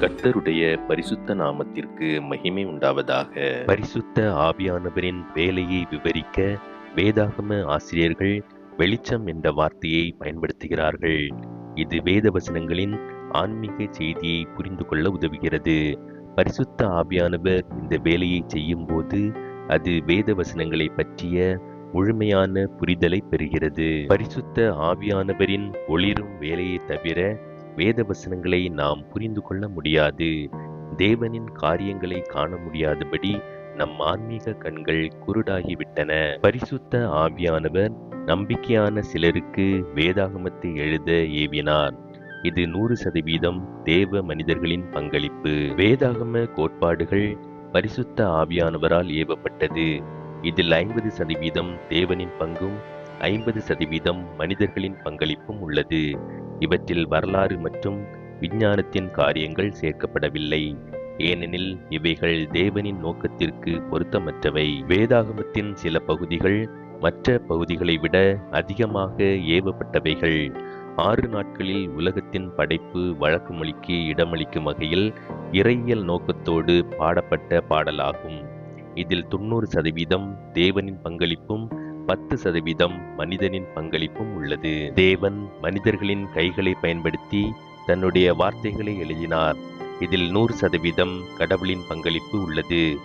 கர்த்தருடைய பரிசுத்த நாமத்திற்கு மகிமை உண்டாவதாக. பரிசுத்த ஆவியானவரின் வேலையை விவரிக்க வேதாகம ஆசிரியர்கள் வெளிச்சம் என்ற வார்த்தையை பயன்படுத்துகிறார்கள். இது வேத வசனங்களின் ஆன்மீக செய்தியை புரிந்து கொள்ள உதவுகிறது. பரிசுத்த ஆவியானவர் இந்த வேலையை செய்யும் போது அது வேத வசனங்களை பற்றிய முழுமையான புரிதலை பெறுகிறது. பரிசுத்த ஆவியானவரின் ஒளிரும் வேலையை தவிர வேத வசனங்களை நாம் புரிந்து கொள்ள முடியாது. தேவனின் காரியங்களை காண முடியாதபடி நம் ஆன்மீக கண்கள் குருடாகிவிட்டன. பரிசுத்த ஆவியானவர் நம்பிக்கையான சிலருக்கு வேதாகமத்தை எழுத ஏவினார். இது நூறு சதவீதம் தேவ மனிதர்களின் பங்களிப்பு. வேதாகம கோட்பாடுகள் பரிசுத்த ஆவியானவரால் ஏவப்பட்டது. இதில் ஐம்பது சதவீதம் தேவனின் பங்கும் ஐம்பது சதவீதம் மனிதர்களின் பங்களிப்பும் உள்ளது. இவற்றில் வரலாறு மற்றும் விஞ்ஞானத்தின் காரியங்கள் சேர்க்கப்படவில்லை. ஏனெனில் இவைகள் தேவனின் நோக்கத்திற்கு பொருத்தமற்றவை. வேதாகமத்தின் சில பகுதிகள் மற்ற பகுதிகளை விட அதிகமாக ஏவப்பட்டவைகள். ஆறு நாட்களில் உலகத்தின் படைப்பு வழக்கு மொழிக்கு இடமளிக்கும் வகையில் இறையியல் நோக்கத்தோடு பாடப்பட்ட பாடலாகும். இதில் தொண்ணூறு சதவீதம் தேவனின் பங்களிப்பும் பத்து சதவீதம் மனிதனின் பங்களிப்பும் உள்ளது. தேவன் மனிதர்களின் கைகளை பயன்படுத்தி தன்னுடைய வார்த்தைகளை எழுதினார். இதில் நூறு சதவீதம் கடவுளின் பங்களிப்பு உள்ளது.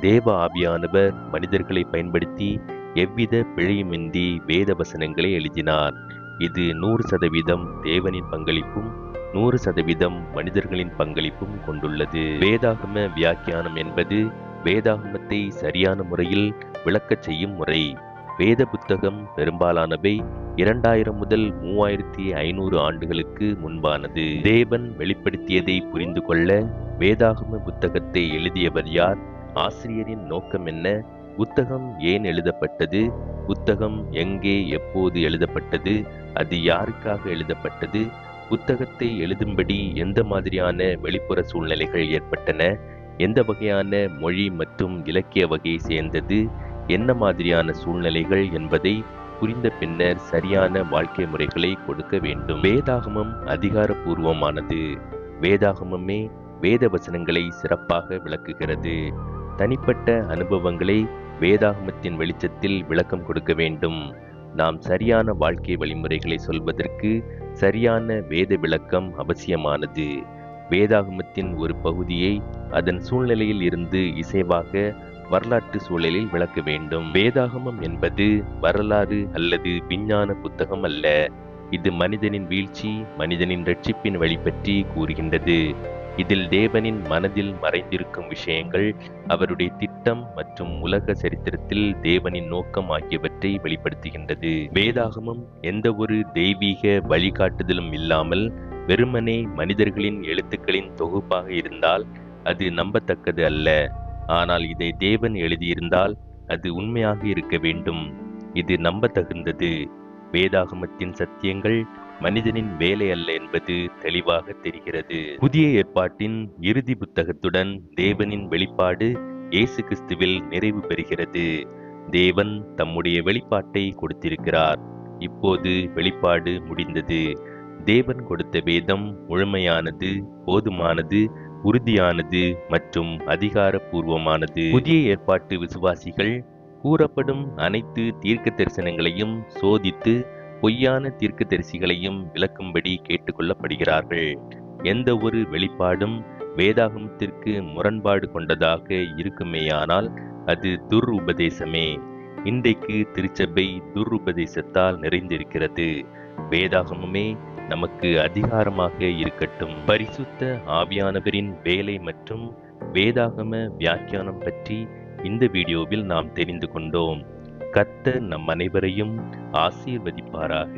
தேவ ஆவியானவர் மனிதர்களை பயன்படுத்தி எவ்வித பிழையுமின்றி வேத வசனங்களை எழுதினார். இது நூறு சதவீதம் தேவனின் பங்களிப்பும் நூறு சதவீதம் மனிதர்களின் பங்களிப்பும் கொண்டுள்ளது. வேதாகம வியாக்கியானம் என்பது வேதாகமத்தை சரியான முறையில் விளக்கச் செய்யும் முறை. வேத புத்தகம் பெரும்பாலானவை இரண்டாயிரம் முதல் மூவாயிரத்தி ஐநூறு ஆண்டுகளுக்கு முன்பானது. தேவன் வெளிப்படுத்தியதை புரிந்து கொள்ள வேதாகம புத்தகத்தை எழுதியவர் யார்? ஆசிரியரின் நோக்கம் என்ன? புத்தகம் ஏன் எழுதப்பட்டது? புத்தகம் எங்கே எப்போது எழுதப்பட்டது? அது யாருக்காக எழுதப்பட்டது? புத்தகத்தை எழுதும்படி எந்த மாதிரியான வெளிப்புற சூழ்நிலைகள் ஏற்பட்டன? எந்த வகையான மொழி மற்றும் இலக்கிய வகையை சேர்ந்தது என்ன மாதிரியான சூழ்நிலைகள் என்பதை புரிந்த பின்னர் சரியான வாழ்க்கை முறைகளை கொடுக்க வேண்டும். வேதாகமம் அதிகாரப்பூர்வமானது. வேதாகமமே வேத வசனங்களை சிறப்பாக விளக்குகிறது. தனிப்பட்ட அனுபவங்களை வேதாகமத்தின் வெளிச்சத்தில் விளக்கம் கொடுக்க வேண்டும். நாம் சரியான வாழ்க்கை வழிமுறைகளை சொல்வதற்கு சரியான வேத விளக்கம் அவசியமானது. வேதாகமத்தின் ஒரு பகுதியை அதன் சூழ்நிலையில் இருந்து இசைவாக வரலாற்று சூழலில் விளக்க வேண்டும். வேதாகமம் என்பது வரலாறு அல்லது விஞ்ஞான புத்தகம் அல்ல. இது மனிதனின் வீழ்ச்சி மனிதனின் ரட்சிப்பின் வழி பற்றி கூறுகின்றது. இதில் தேவனின் மனதில் மறைந்திருக்கும் விஷயங்கள் அவருடைய திட்டம் மற்றும் உலக சரித்திரத்தில் தேவனின் நோக்கம் ஆகியவற்றை வெளிப்படுத்துகின்றது. வேதாகமம் எந்த ஒரு தெய்வீக வழிகாட்டுதலும் இல்லாமல் வெறுமனே மனிதர்களின் எழுத்துக்களின் தொகுப்பாக இருந்தால் அது நம்பத்தக்கது அல்ல. ஆனால் இதை தேவன் எழுதியிருந்தால் அது உண்மையாக இருக்க வேண்டும். இது நம்பத்தகுந்தது. வேதாகமத்தின் சத்தியங்கள் மனிதனின் வேலை அல்ல என்பது தெளிவாக தெரிகிறது. புதிய ஏற்பாட்டின் இறுதி புத்தகத்துடன் தேவனின் வெளிப்பாடு இயேசு கிறிஸ்துவில் நிறைவு பெறுகிறது. தேவன் தம்முடைய வெளிப்பாட்டை கொடுத்திருக்கிறார். இப்போது வெளிப்பாடு முடிந்தது. தேவன் கொடுத்த வேதம் முழுமையானது போதுமானது உறுதியானது மற்றும் அதிகாரப்பூர்வமானது. புதிய ஏற்பாட்டு விசுவாசிகள் கூறப்படும் அனைத்து தீர்க்க தரிசனங்களையும் சோதித்து பொய்யான தீர்க்க தரிசிகளையும் விளக்கும்படி கேட்டுக்கொள்ளப்படுகிறார்கள். எந்த ஒரு வெளிப்பாடும் வேதாகமத்திற்கு முரண்பாடு கொண்டதாக இருக்குமேயானால் அது துர் உபதேசமே இன்றைக்கு திருச்சபை துர் உபதேசத்தால் நிறைந்திருக்கிறது. வேதாகமுமே நமக்கு அதிகாரமாக இருக்கட்டும். பரிசுத்த ஆவியானவரின் வேலை மற்றும் வேதாகம வியாக்கியானம் பற்றி இந்த வீடியோவில் நாம் தெரிந்து கொண்டோம். கத்த நம் அனைவரையும் ஆசீர்வதிப்பாராக.